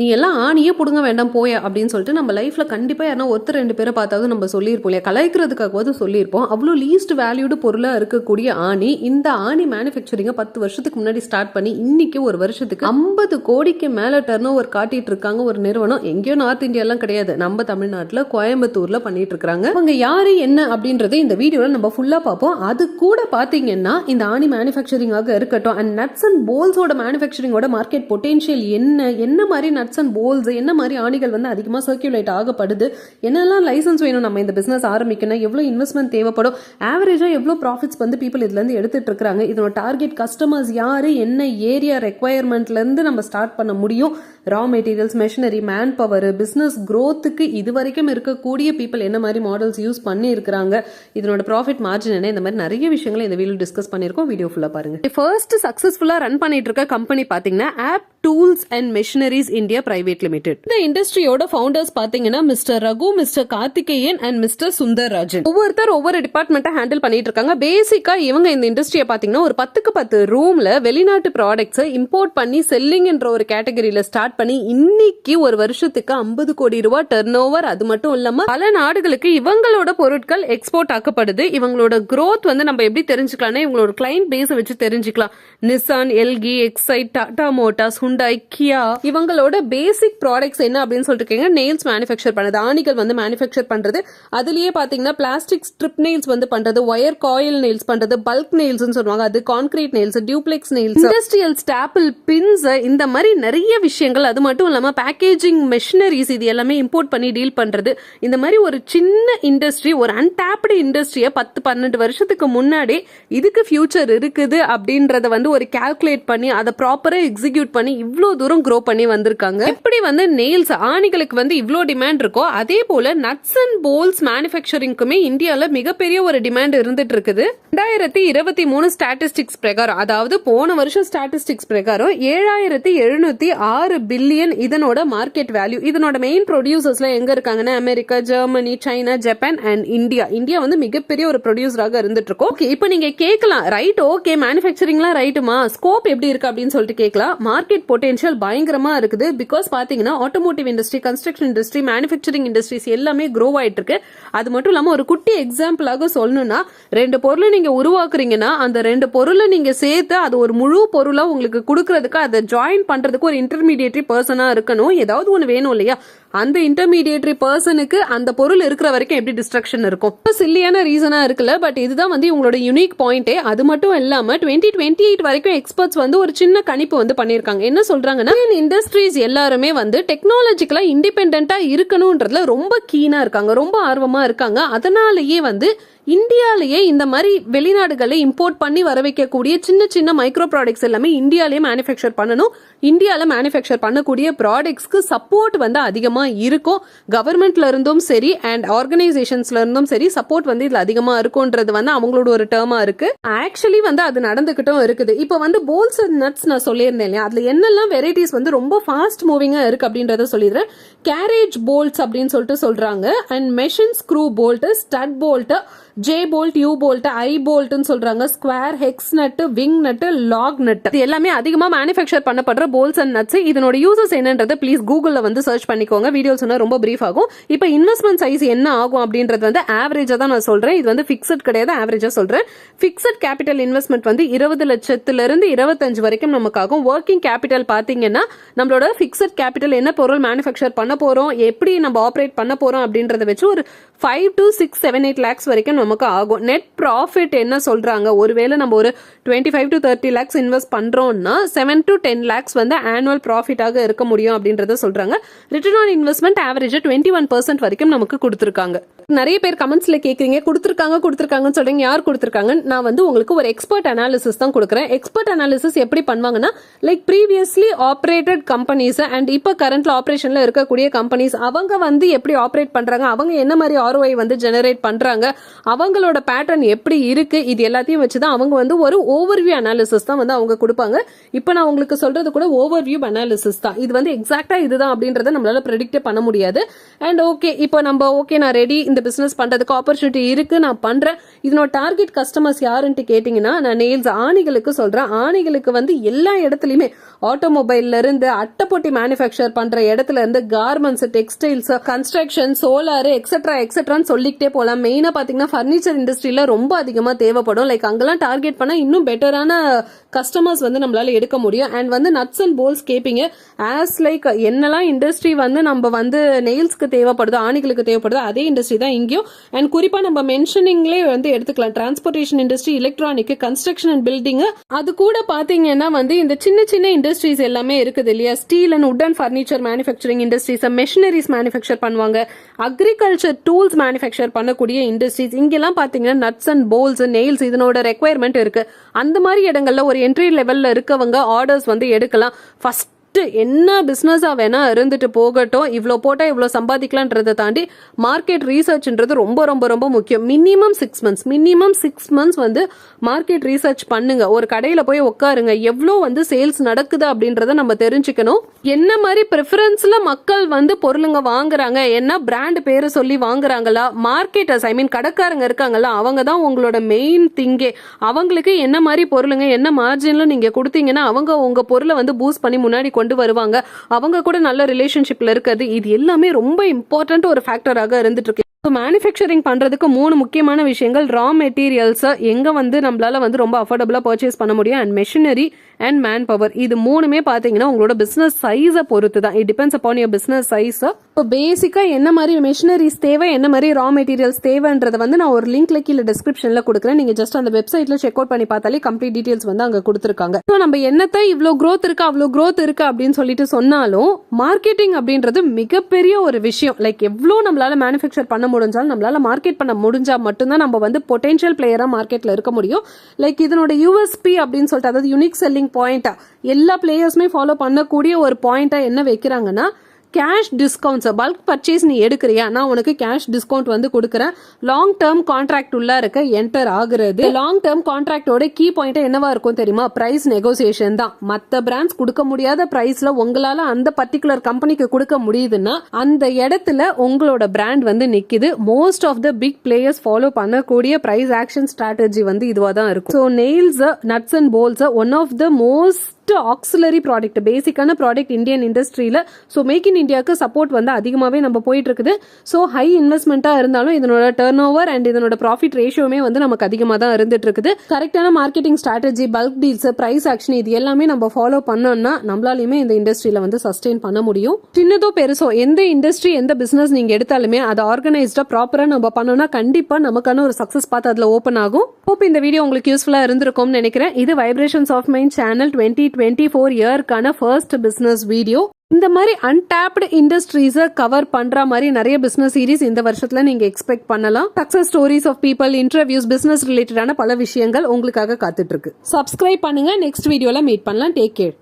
நீ எல்லாம் ஆணியே பிடுங்க வேண்டாம் போய அப்படின்னு சொல்லிட்டு நம்ம லைஃப்பில் கண்டிப்பாக யாரா ஒருத்தர் ரெண்டு பேரை பார்த்தாவது நம்ம சொல்லியிருப்போம் இல்லையா? கலாய்க்கிறதுக்காகவாது சொல்லியிருப்போம். அவ்வளோ லீஸ்ட் வேல்யூடு பொருளாக இருக்கக்கூடிய ஆணி இந்த ஆணி மேனுஃபேக்சரிங்கை பத்து வருஷத்துக்கு முன்னாடி ஸ்டார்ட் பண்ணி இன்னைக்கு ஒரு வருஷத்துக்கு ஐம்பது கோடிக்கு மேலே டர்ன் ஓவர் காட்டிட்டு இருக்காங்க ஒரு நிறுவனம். எங்கேயோ நார்த் இந்தியாலாம் கிடையாது. நம்ம தமிழ்நாட்டில் கோயம்புத்தூரில் பண்ணிட்டு இருக்காங்க. அவங்க யாரு என்ன அப்படின்றது இந்த வீடியோவில் நம்ம ஃபுல்லாக பார்ப்போம். அது கூட பார்த்தீங்கன்னா இந்த ஆணி மேனுஃபேக்சரிங்காக இருக்கட்டும் அண்ட் நட்ஸ் அண்ட் போல்ஸோட மேனுஃபேக்சரிங்கோட மார்க்கெட் பொட்டென்ஷியல் என்ன என்ன மாதிரி நட்ஸ் அண்ட் போல்ஸ் என்ன மாதிரி ஆணிகள் வந்து அதிகமாக சர்க்குலேட் ஆகப்படுது? என்னெல்லாம் லைசன்ஸ் வேணும் நம்ம இந்த பிஸ்னஸ் ஆரம்பிக்கணும் எவ்வளோ இன்வெஸ்ட்மெண்ட் தேவைப்படும்? ஆவரேஜாக எவ்வளோ ப்ராஃபிட்ஸ் வந்து பீப்புள் இதுலேருந்து எடுத்துட்டு இருக்காங்க இதோட டார்கெட் கஸ்டமர்ஸ் யார்? என்ன ஏரியா ரெக்குவயர்மெண்ட்லேருந்து நம்ம ஸ்டார்ட் பண்ண முடியும்? Raw materials machinery man power business க்ரோத்துக்கு இது வரைக்கும் இருக்கக்கூடிய பீப்புள் என்ன மாதிரி மாடல்ஸ் யூஸ் பண்ணியிருக்கிறாங்க இதனோட ப்ராஃபிட் மார்ஜின் என்ன இந்த மாதிரி நிறைய விஷயங்களை இந்த வீடியோ டிஸ்கஸ் பண்ணியிருக்கோம். வீடியோ ஃபுல்லாக பாருங்க. ஃபர்ஸ்ட் சக்ஸஸ்ஃபுல்லாக ரன் பண்ணிட்டு இருக்க கம்பெனி பார்த்தீங்கன்னா of tools and machineries India private limited இந்த இண்டஸ்ட்ரியோட ஃபவுண்டர்ஸ் பாத்தீங்கன்னா Mister Raghu Mister Karthikeyan and Mister Sundar Rajan ஒவ்வொருத்தர் ஒவ்வொரு டிபார்ட்மெண்ட்டை ஹேண்டில் பண்ணிட்டு இருக்காங்க பேசிக்கா இவங்க இந்த இண்டஸ்ட்ரியை பாத்தீங்கன்னா ஒரு பத்துக்கு பத்து ரூம்ல வெளிநாட்டு ப்ராடக்ட்ஸ் இம்போர்ட் பண்ணி செல்லிங் என்ற ஒரு கேட்டகரியில ஸ்டார்ட் பண்ணி இன்னைக்கு ஒரு வருஷத்துக்கு ஐம்பது கோடி ரூபாய் டர்ன் ஓவர் அது மட்டும் இல்லாம பல நாடுகளுக்கு இவங்களோட பொருட்கள் எக்ஸ்போர்ட் ஆக்கப்படுது. இவங்களோட க்ரோத் வந்து நம்ம எப்படி தெரிஞ்சுக்கலாம்னா இவங்களோட கிளைண்ட் பேஸை வச்சு தெரிஞ்சுக்கலாம். Nissan Elgi Exide Tata Motors Hyundai Kia இவங்களோட பேசிக் ப்ராடக்ட்ஸ் என்ன அப்படின்னு சொல்லிட்டு நெயில்ஸ் மேனுஃபேக்சர் பண்ணுது. ஆணிகள் வந்து மேனுஃபேக்சர் பண்றது. அதுலயே பாத்தீங்கன்னா பிளாஸ்டிக் ஸ்ட்ரிப் நெயில்ஸ் வந்து பண்றது ஒயர் காயில் நெயில்ஸ் பண்றது பல்க் நெயில்ஸ் சொல்லுவாங்க. அது concrete nails duplex nails industrial staple pins இந்த மாதிரி நிறைய விஷயங்கள் அது மட்டும் இல்லாமல் பேக்கேஜிங் மெஷினரிஸ் இது எல்லாமே இம்போர்ட் பண்ணி டீல் பண்ணுறது இந்த மாதிரி ஒரு சின்ன இண்டஸ்ட்ரி ஒரு அன்டாப்டு இண்டஸ்ட்ரியை பத்து பன்னெண்டு வருஷத்துக்கு முன்னாடி இதுக்கு ஃபியூச்சர் இருக்குது அப்படின்றத வந்து ஒரு கால்குலேட் பண்ணி அதை ப்ராப்பராக எக்ஸிக்யூட் பண்ணி இவ்வளோ தூரம் க்ரோ பண்ணி வந்திருக்காங்க. எப்படி வந்து நெயில்ஸ் ஆணிகளுக்கு வந்து இவ்வளோ டிமாண்ட் இருக்கோ அதே போல் நட்ஸ் அண்ட் போல்ஸ் மேனுஃபேக்சரிங்க்குமே இந்தியாவில் மிகப்பெரிய ஒரு டிமாண்ட் இருந்துட்டு இருக்குது ரெண்டாயிரத்தி இருபத்தி மூணு ஸ்டாட்டிஸ்டிக்ஸ் பிரகாரம் அதாவது போன வருஷம் ஸ்டாட்டிஸ்டிக்ஸ் பிரகாரம் ஏழாயிரத்தி எழுநூத்தி ஆறு பில்லியன் இதனோட மார்க்கெட் வேல்யூ இதனோட மெயின் ப்ரொடியூசர்ஸ்ல எங்க இருக்காங்கன்னா America Germany China Japan and India. India வந்து மிகப்பெரிய ஒரு ப்ரொடியூசராக இருந்துட்டு இருக்கோம் ஓகே இப்போ நீங்க கேட்கலாம் ரைட் ஓகே மேனுஃபேக்சரிங்லாம் ரைட்டுமா ஸ்கோப் எப்படி இருக்கு அப்படின்னு சொல்லிட்டு கேட்கலாம். மார்க்கெட் பொட்டென்ஷியல் பயங்கரமா இருக்குது. பிகாஸ் பாத்தீங்கன்னா automotive industry construction industry manufacturing industries எல்லாமே க்ரோ ஆயிட்டு இருக்கு அது மட்டும் இல்லாம ஒரு குட்டி எக்ஸாம்பிளாக சொல்லணும்னா ரெண்டு பொருளை நீங்க உருவாக்குறீங்கன்னா அந்த ரெண்டு பொருளை நீங்க சேர்த்து அது ஒரு முழு பொருளா உங்களுக்கு கொடுக்கறதுக்கு அதை ஜாயின் பண்றதுக்கு ஒரு இன்டர்மீடியேட்டரி பர்சனாக இருக்கணும். ஏதாவது ஒன்று வேணும் இல்லையா? அந்த இன்டர்மீடியேட்ரி பர்சனுக்கு அந்த பொருள் இருக்கிற வரைக்கும் எப்படி டிஸ்ட்ரக்ஷன் இருக்கும்? இப்போ சில்லியான ரீசனாக இருக்குல்ல பட் இதுதான் வந்து உங்களோட யூனிக் பாயிண்டே அது மட்டும் இல்லாமல் டுவெண்ட்டி டுவெண்ட்டி எயிட் வரைக்கும் எக்ஸ்பர்ட்ஸ் வந்து ஒரு சின்ன கணிப்பு வந்து பண்ணியிருக்காங்க. என்ன சொல்கிறாங்கன்னா இண்டஸ்ட்ரீஸ் எல்லாருமே வந்து டெக்னாலஜிக்கலாக இண்டிபெண்ட்டாக இருக்கணுன்றதுல ரொம்ப கீனாக இருக்காங்க. ரொம்ப ஆர்வமாக இருக்காங்க. அதனாலேயே வந்து இந்தியாலேயே இந்த மாதிரி வெளிநாடுகளை இம்போர்ட் பண்ணி வர வைக்கக்கூடிய சின்ன சின்ன மைக்ரோ ப்ராடக்ட்ஸ் எல்லாமே இந்தியாலேயே மேனுஃபேக்சர் பண்ணணும். இந்தியாவில் மேனுஃபேக்சர் பண்ணக்கூடிய ப்ராடக்ட்ஸ்க்கு சப்போர்ட் வந்து அதிகமாக இருக்கும். கவர்மெண்ட்ல இருந்தும் சரி அண்ட் ஆர்கனைசேஷன்ஸ்ல இருந்தும் சரி சப்போர்ட் வந்து இதில் அதிகமாக இருக்கும்ன்றது வந்து அவங்களோட ஒரு டேர்மாக இருக்கு. ஆக்சுவலி வந்து அது நடந்துகிட்டும் இருக்குது. இப்போ வந்து போல்ஸ் அண்ட் நட்ஸ் நான் சொல்லியிருந்தேன் இல்லையா? அதில் என்னெல்லாம் வெரைட்டிஸ் வந்து ரொம்ப ஃபாஸ்ட் மூவிங்காக இருக்கு அப்படின்றத சொல்லிடுறேன். கேரேஜ் போல்ட்ஸ் அப்படின்னு சொல்லிட்டு சொல்கிறாங்க and machine screw bolt stud bolt J bolt U bolt I போல்ட்னு சொல்றாங்க. Square hex nut wing nut lock nut இது எல்லாமே அதிகமா மேனுஃபேக்சர் பண்ணப்படுற போல்ஸ் அண்ட் நட்ஸ் இதனோட யூசஸ் என்னன்றது ப்ளீஸ் கூகுளில் வந்து சர்ச் பண்ணிக்கோங்க. வீடியோ சொன்னால் ரொம்ப பிரீஃப் ஆகும். இப்போ இன்வெஸ்ட்மெண்ட் சைஸ் என்ன ஆகும் அப்படின்றது வந்து ஆவரேஜாக தான் நான் சொல்கிறேன் இது வந்து ஃபிக்ஸட் கிடையாது ஆவரேஜாக சொல்கிறேன் ஃபிக்ஸட் கேபிட்டல் இன்வெஸ்ட்மெண்ட் வந்து இருபது லட்சத்துல இருந்து இருபத்தஞ்சு வரைக்கும் நமக்கு ஆகும் ஒர்க்கிங் கேபிட்டல் பார்த்தீங்கன்னா நம்மளோட ஃபிக்ஸட் கேபிட்டல் என்ன பொருள் மேனுஃபேக்சர் பண்ண போகிறோம் எப்படி நம்ம ஆப்ரேட் பண்ண போகிறோம் அப்படின்றத வச்சு ஒரு five to six seven eight lakhs வரைக்கும் நமக்கு ஆகும். நெட் ப்ராஃபிட் என்ன சொல்கிறாங்க ஒருவேளை நம்ம ஒரு twenty five to thirty lakhs invest பண்ணுறோம்னா செவன் டு டென் லேக்ஸ் வந்து ஆனுவல் ப்ராஃபிட்டாக இருக்க முடியும் அப்படின்றத சொல்கிறாங்க ரிட்டர்ன் ஆன் இன்வெஸ்ட்மெண்ட் ஆவரேஜாக டுவெண்ட்டி ஒன் பர்சன்ட் வரைக்கும் நமக்கு கொடுத்துருக்காங்க. நிறைய பேர் கமெண்ட்ஸில் கேட்குறீங்க கொடுத்துருக்காங்க கொடுத்துருக்காங்கன்னு சொல்கிறீங்க யார் கொடுத்துருக்காங்க? நான் வந்து உங்களுக்கு ஒரு எக்ஸ்பர்ட் அனாலிசிஸ் தான் கொடுக்குறேன். எக்ஸ்பர்ட் அனாலிசிஸ் எப்படி பண்ணுவாங்கன்னா like previously operated companies and இப்போ கரண்ட்ல ஆப்ரேஷனில் இருக்கக்கூடிய கம்பெனிஸ் அவங்க வந்து எப்படி ஆப்ரேட் பண்ணுறாங்க அவங்க என்ன மாதிரி ஆர்ஓஐ வந்து ஜெனரேட் பண்ணுறாங்க அவங்களோட பேட்டர்ன் எப்படி இருக்குது இது எல்லாத்தையும் வச்சு தான் அவங்க வந்து ஒரு ஓவர்வியூ அனாலிசிஸ் தான் வந்து அவங்க கொடுப்பாங்க. இப்போ நான் உங்களுக்கு சொல்கிறது கூட ஓவர்வியூ அனாலிசிஸ் தான். இது வந்து எக்ஸாக்டாக இதுதான் அப்படின்றத நம்மளால ப்ரெடிக்டே பண்ண முடியாது. அண்ட் ஓகே இப்போ நம்ம ஓகே நான் ரெடி இந்த இந்த பிஸ்னஸ் பண்ணுறதுக்கு ஆப்பர்ச்சுனிட்டி இருக்குது நான் பண்ணுறேன் இதனோட டார்கெட் கஸ்டமர்ஸ் யாருன்ட்டு கேட்டிங்கன்னா நான் நெயில்ஸ் ஆணிகளுக்கு சொல்கிறேன் ஆணிகளுக்கு வந்து எல்லா இடத்துலையுமே ஆட்டோமொபைல்ல இருந்து அட்டைப்பொட்டி மேனுஃபேக்சர் பண்ணுற இடத்துல இருந்து garments textiles construction solar extra எக்ஸெட்ரான்னு சொல்லிக்கிட்டே போகலாம். மெயினாக பார்த்தீங்கன்னா ஃபர்னிச்சர் இண்டஸ்ட்ரியில ரொம்ப அதிகமாக தேவைப்படும். லைக் அங்கெல்லாம் டார்கெட் பண்ணால் இன்னும் பெட்டரான கஸ்டமர்ஸ் வந்து நம்மளால எடுக்க முடியும். அண்ட் வந்து நட்ஸ் அண்ட் போல்ஸ் கேட்பீங்க ஆஸ் லைக் என்னெல்லாம் இண்டஸ்ட்ரி வந்து நம்ம வந்து நெயில்ஸ்க்கு தேவைப்படுதோ ஆணிகளுக்கு தேவைப்படுதோ அதே இண்டஸ்ட்ரி தான் இங்கேயும். அண்ட் குறிப்பாக நம்ம மென்ஷனிங்லேயே வந்து எடுத்துக்கலாம். Transportation industry electronic construction and building அது கூட பார்த்தீங்கன்னா வந்து இந்த சின்ன சின்ன இண்டஸ்ட்ரீஸ் எல்லாமே இருக்குது இல்லையா? Steel and wood and furniture manufacturing industries machineries manufacture பண்ணுவாங்க. அக்ரிகல்ச்சர் டூல்ஸ் மேனுஃபேக்சர் பண்ணக்கூடிய இண்டஸ்ட்ரீஸ் இங்கெல்லாம் பார்த்தீங்கன்னா நட்ஸ் அண்ட் போல்ஸ் நெயில்ஸ் இதனோட ரெக்குவயர்மெண்ட் இருக்கு. அந்த மாதிரி இடங்கள்ல ஒரு என்ட்ரி லெவல்ல இருக்கவங்க ஆர்டர்ஸ் வந்து எடுக்கலாம். ஃபர்ஸ்ட் என்ன பிஸ்னஸாக வேணால் இருந்துட்டு போகட்டும் இவ்வளோ போட்டால் இவ்வளோ சம்பாதிக்கலான்றதை தாண்டி மார்க்கெட் ரீசர்ச்ன்றது ரொம்ப ரொம்ப ரொம்ப முக்கியம். Minimum six months minimum six months வந்து மார்க்கெட் ரீசர்ச் பண்ணுங்க. ஒரு கடையில் போய் உட்காருங்க. எவ்வளோ வந்து சேல்ஸ் நடக்குது அப்படின்றத நம்ம தெரிஞ்சுக்கணும். என்ன மாதிரி ப்ரிஃபரன்ஸில் மக்கள் வந்து பொருளுங்க வாங்குறாங்க? என்ன பிராண்ட் பேரை சொல்லி வாங்குறாங்களா? மார்க்கெட்டர்ஸ் ஐ மீன் கடைக்காரங்க இருக்காங்களா அவங்க தான் உங்களோட மெயின் திங்கே அவங்களுக்கு என்ன மாதிரி பொருளுங்க என்ன மார்ஜினில் நீங்கள் கொடுத்தீங்கன்னா அவங்க உங்கள் பொருளை வந்து பூஸ்ட் பண்ணி முன்னாடி கொண்டு வருவாங்க. அவங்க கூட நல்ல ரிலேஷன்ஷிப்ல இருக்கிறது இது எல்லாமே ரொம்ப இம்பார்ட்டன்ட் ஒரு ஃபேக்டராக இருந்துட்டு இருக்கு ஸோ மேனுஃபேக்சரிங் பண்ணுறதுக்கு மூணு முக்கியமான விஷயங்கள் ரா மெட்டீரியல்ஸை எங்கே வந்து நம்மளால வந்து ரொம்ப அஃபோர்டபுளாக பர்ச்சேஸ் பண்ண முடியும் and machinery and man power இது மூணுமே பார்த்தீங்கன்னா உங்களோட பிஸ்னஸ் சைஸை பொறுத்து தான் it depends upon your business size so பேசிக்காக என்ன மாதிரி மிஷினரிஸ் தேவை என்ன மாதிரி ரா மெட்டீரியல்ஸ் தேவைன்றத வந்து நான் ஒரு லிங்க்ல கீழே டிஸ்கிரிப்ஷனில் கொடுக்குறேன். நீங்கள் ஜஸ்ட் அந்த வெப்சைட்ல செக் அவுட் பண்ணி பார்த்தாலே கம்ப்ளீட் டீட்டெயில்ஸ் வந்து அங்கே கொடுத்துருக்காங்க. ஸோ நம்ம என்னத்தை இவ்வளோ க்ரோத் இருக்கு அவ்வளோ க்ரோத் இருக்கு அப்படின்னு சொல்லிட்டு சொன்னாலும் மார்க்கெட்டிங் அப்படின்றது மிகப்பெரிய ஒரு விஷயம். லைக் எவ்வளோ நம்மளால மேனுஃபேக்சர் பண்ண முடிஞ்சாலும் நம்மளால மார்க்கெட் பண்ண முடிஞ்சா மட்டும்தான் நம்ம வந்து பொட்டென்ஷியல் பிளேயராக மார்க்கெட்டில் இருக்க முடியும். லைக் இதனோட யூஎஸ்பி அப்படின்னு சொல்லிட்டு அதாவது யூனிக் செல்லிங் பாயிண்டா எல்லா பிளேயர்ஸுமே ஃபாலோ பண்ணக்கூடிய ஒரு பாயிண்டா என்ன வைக்கிறாங்கன்னா கேஷ் டிஸ்கவுண்ட்ஸை பல்க் பர்ச்சேஸ் நீ எடுக்கிறியா? நான் உனக்கு கேஷ் டிஸ்கவுண்ட் வந்து கொடுக்குறேன். லாங் டேர்ம் கான்ட்ராக்ட் உள்ள இருக்க என்டர் ஆகுறது. லாங் டேர்ம் கான்ட்ராக்டோட கீ பாயிண்ட் என்னவா இருக்கும் தெரியுமா? பிரைஸ் நெகோசியேஷன் தான். மற்ற பிராண்ட்ஸ் கொடுக்க முடியாத பிரைஸ்ல உங்களால அந்த பர்டிகுலர் கம்பெனிக்கு கொடுக்க முடியுதுன்னா அந்த இடத்துல உங்களோட பிராண்ட் வந்து நிக்குது. Most of the big players follow பண்ணக்கூடிய பிரைஸ் ஆக்ஷன் ஸ்ட்ராட்டஜி வந்து இதுவாக தான் இருக்கும் so nails nuts and bolts one of the most auxiliary product பேசிக்கான ப்ராடக்ட் இந்தியன் இண்டஸ்ட்ரியில ஸோ மேக் இன் இந்தியாவுக்கு சப்போர்ட் வந்து அதிகமாகவே நம்ம போயிட்டு இருக்குது ஸோ ஹை இன்வெஸ்ட்மெண்ட்டாக இருந்தாலும் இதனோட டர்ன் ஓவர் அண்ட் இதனோட ப்ராஃபிட் ரேஷியோமே வந்து நமக்கு அதிகமாக தான் இருந்துட்டு இருக்குது கரெக்டான marketing strategy bulk deals price action இது எல்லாமே நம்ம ஃபாலோ பண்ணோம்னா நம்மளாலையுமே இந்த இண்டஸ்ட்ரியில வந்து சஸ்டெயின் பண்ண முடியும். சின்னதோ பெருசோ எந்த இண்டஸ்ட்ரி எந்த பிசினஸ் நீங்க எடுத்தாலுமே அதை ஆர்கனைஸ்டா ப்ராப்பராக நம்ம பண்ணோம்னா கண்டிப்பா நமக்கான ஒரு சக்சஸ் பார்த்து அதுல ஓப்பன் ஆகும். ஹோப் இந்த வீடியோ உங்களுக்கு யூஸ்ஃபுல்லா இருந்திருக்கும்னு நினைக்கிறேன். இது vibrations of mind channel twenty twenty four இயர்க்கான first business video இந்த மாதிரி அன்டாப்டு இண்டஸ்ட்ரீஸை கவர் பண்ற மாதிரி நிறைய பிசினஸ் சீரிஸ் இந்த வருஷத்துல நீங்க எக்ஸ்பெக்ட் பண்ணலாம். Success stories of people interviews business ரிலேட்டடான பல விஷயங்கள் உங்களுக்காக காத்துட்டு இருக்கு. சப்ஸ்கிரைப் பண்ணுங்க. நெக்ஸ்ட் வீடியோல மீட் பண்ணலாம். Take care